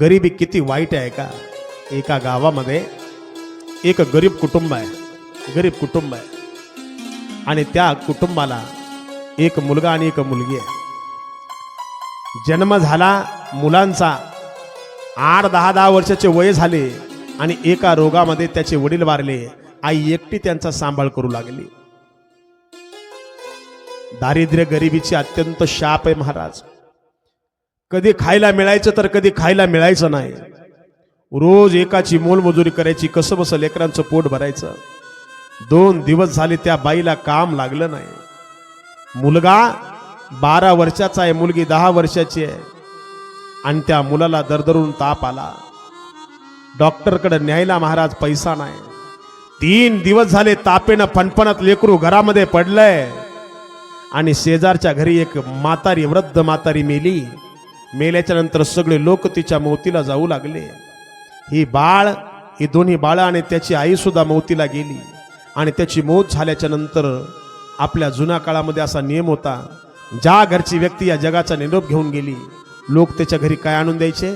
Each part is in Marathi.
गरिबी किती वाईट आहे का? एका गावामध्ये एक गरीब कुटुंब आहे. गरीब कुटुंब आहे. आणि त्या कुटुंबाला एक मुलगा आणि एक मुलगी आहे. जन्म झाला मुलांचा. आठ दहा दहा वर्षाचे वय झाले आणि एका रोगामध्ये त्याचे वडील वारले. आई एकटी त्यांचा सांभाळ करू लागली. दारिद्र्य गरिबीची अत्यंत शाप आहे महाराज. कधी खायला मिळायचं तर कधी खायला मिळायचं नाही. रोज एकाची मोलमजुरी करायची कसं बसं लेकरांचं पोट भरायचं. दोन दिवस झाले त्या बाईला काम लागलं नाही. मुलगा बारा वर्षाचा आहे मुलगी दहा वर्षाची आहे. आणि त्या मुलाला दरदरून ताप आला. डॉक्टरकडे न्यायला महाराज पैसा नाही. तीन दिवस झाले तापेनं फणफणत लेकरू घरामध्ये पडलंय. आणि शेजारच्या घरी एक म्हातारी वृद्ध म्हातारी मेली. मेल्याच्या नंतर सगळे लोक तिच्या मौतीला जाऊ लागले. ही बाळ ही दोन्ही बाळ आणि त्याची आई सुद्धा मौतीला गेली. आणि त्याची मौत झाल्याच्यानंतर आपल्या जुन्या काळामध्ये असा नियम होता ज्या घरची व्यक्ती या जगाचा निरोप घेऊन गेली लोक त्याच्या घरी काय आणून द्यायचे?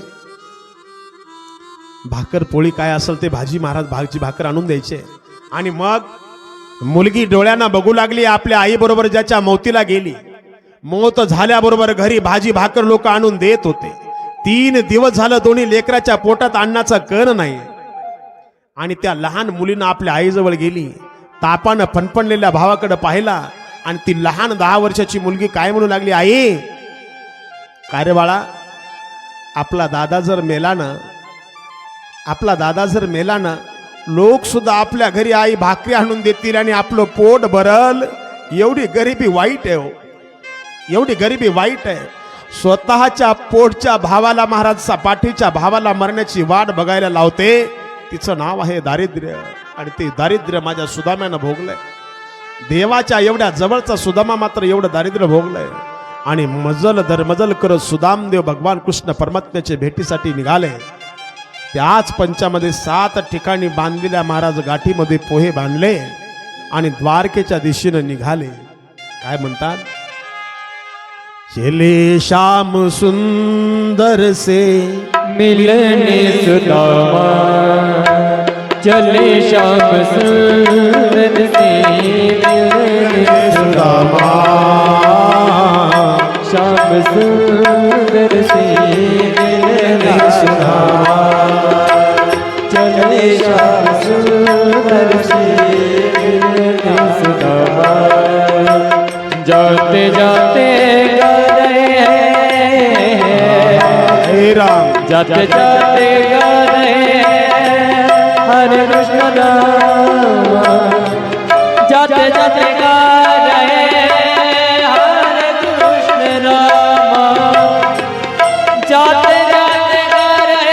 भाकर पोळी काय असेल ते भाजी महाराज भाजी भाकर आणून द्यायचे. आणि मग मुलगी डोळ्यांना बघू लागली आपल्या आईबरोबर ज्याच्या मौतीला गेली. मोत झाल्याबरोबर घरी भाजी भाकर लोक आणून देत होते. तीन दिवस झालं दोन्ही लेकराच्या पोटात अन्नाचा कण नाही. आणि त्या लहान मुलीनं आपल्या आईजवळ गेली. तापानं फणफणलेल्या भावाकडे पाहिला. आणि ती लहान दहा वर्षाची मुलगी काय म्हणू लागली आई काय रे बाळा? आपला दादा जर मेला ना आपला दादा जर मेला ना लोक सुद्धा आपल्या घरी आई भाकरी आणून देतील आणि आपलं पोट भरल. एवढी गरिबी वाईट आहे हो. एवढी गरिबी वाईट आहे. स्वतःच्या पोटच्या भावाला महाराज पाठीच्या भावाला मरण्याची वाट बघायला लावते. तिचं नाव आहे दारिद्र्य आणि ते दारिद्र्य माझ्या सुदाम्यानं भोगलंय. देवाच्या एवढ्या जवळचा सुदामा मात्र एवढं दारिद्र्य भोगलंय. आणि मजल दरमजल करत सुदामदेव भगवान कृष्ण परमात्म्याच्या भेटीसाठी निघाले. त्याच पंचामध्ये सात ठिकाणी बांधलेल्या महाराज गाठीमध्ये पोहे बांधले आणि द्वारकेच्या दिशेनं निघाले. काय म्हणतात? चले श्याम सुंदर से। मिलने सुदामा चले श्याम सुंदर से मिलने सुदामा श्याम सुंदर जाते जाते गा रहे हैं हरे कृष्ण नाम जाते जाते गा